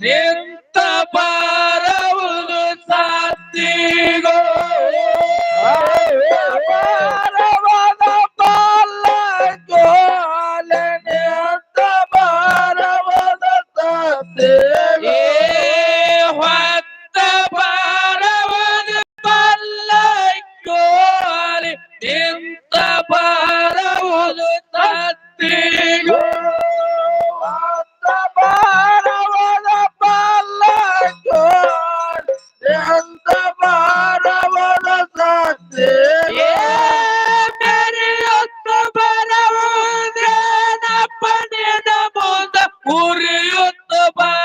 Primeiro Yutaba.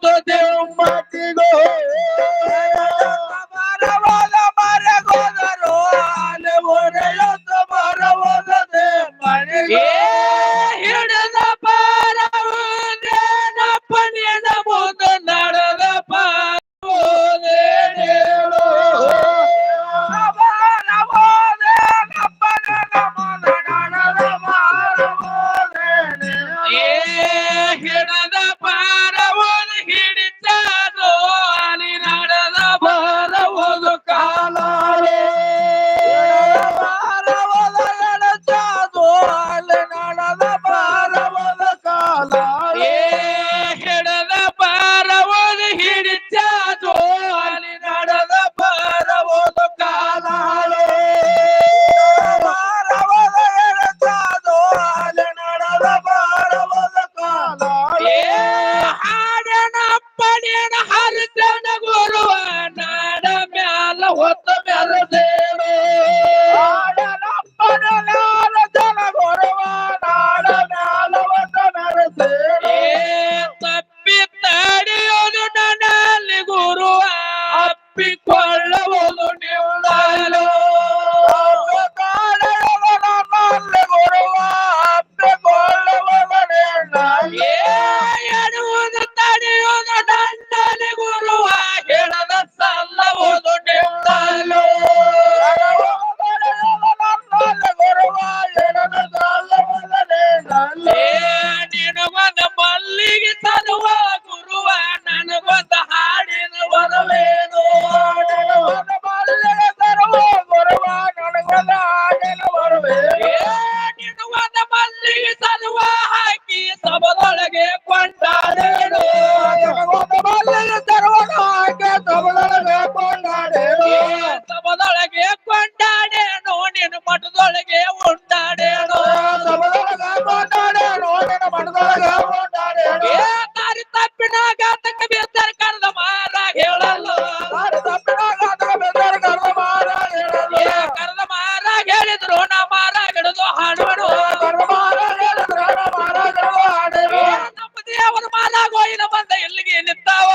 todo deu Hallelujah. ಗಿಡುವದ ಮಲ್ಲಿ ಸಲುವ ಹಾಕಿ ಸಭದೊಳಗೆ ಕೊಂಡಾಡೇನು ಗಿಡುವದ ಮಲ್ಲಿ ಹಾಕಿ ನಾನಾಗೋಯಿನ ಬಂದ ಎಲ್ಲಿಗೆ ನಿಂತಾವ